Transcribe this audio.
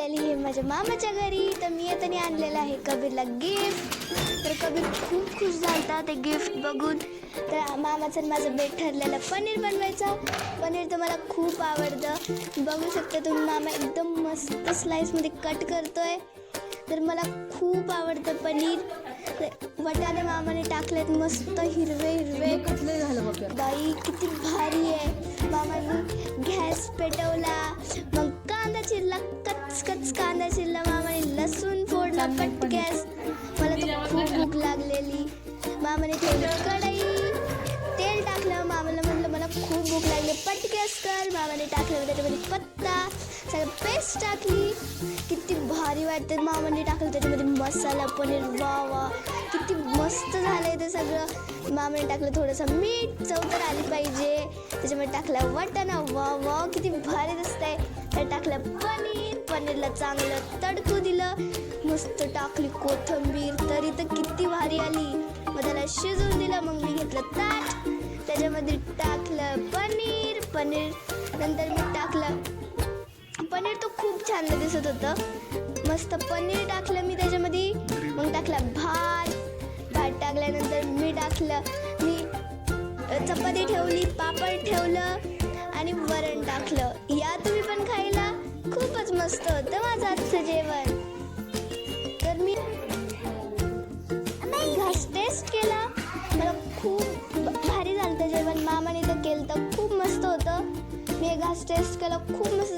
आलेली आहे माझ्या मामाच्या घरी. तर मी येताना आणलेलं आहे कबीरला गिफ्ट तर कबीर खूप खुश झालता ते गिफ्ट बघून. तर मामाचं माझं बेट ठरलेलं पनीर बनवायचं. पनीर तर मला खूप आवडतं. बघू शकता तुम्ही मामा एकदम मस्त स्लाईसमध्ये कट करतोय. तर मला खूप आवडतं पनीर. तर वटाणे मामाने टाकलेत मस्त हिरवे हिरवे. झालं बघ बाई किती भारी आहे. मामाने गॅस पेटवला. मग कांदा चिरला कच कच कांदा चिरला. मामाने लसूण फोडला पट गॅस. मला तर खूप भूक लागलेली. मामाने ठेवली कढई. तेल टाकलं. मामाला म्हटलं मला खूप भूक लागली. पट गॅस कर. मामाने टाकलं त्याच्यामध्ये पत्ता. सगळं पेस्ट टाकली. किती भारी वाटतं. मामाने टाकलं त्याच्यामध्ये मसाला पनीर. वा वा. किती मस्त झालंय ते सगळं. मामाने टाकलं थोडंसं मीठ. चव तर आली पाहिजे. त्याच्यामध्ये टाकलं वाटाणा. वा वा. किती भारी त्यात टाकलं पनीर पनीरला चांगलं तडकू दिलं. मस्त टाकली कोथिंबीर तरी तर किती भारी आली. मग त्याला शिजवून दिलं मग मी घेतलं ताट. त्याच्यामध्ये टाकलं पनीर पनीर नंतर मी टाकलं. पनीर तर खूप छान दिसत होतं. मस्त पनीर टाकलं मी त्याच्यामध्ये. मग टाकला भात. भात टाकल्यानंतर मी टाकलं मी चपाती ठेवली पापड ठेवलं आणि वरण टाकलं. मस्त होतं माझं आजचं जेवण. तर मी घास टेस्ट केला. मला खूप भारी झालं जेवण. मामाने तर केलं तर खूप मस्त होतं. मी घास टेस्ट केलं. खूप मस्त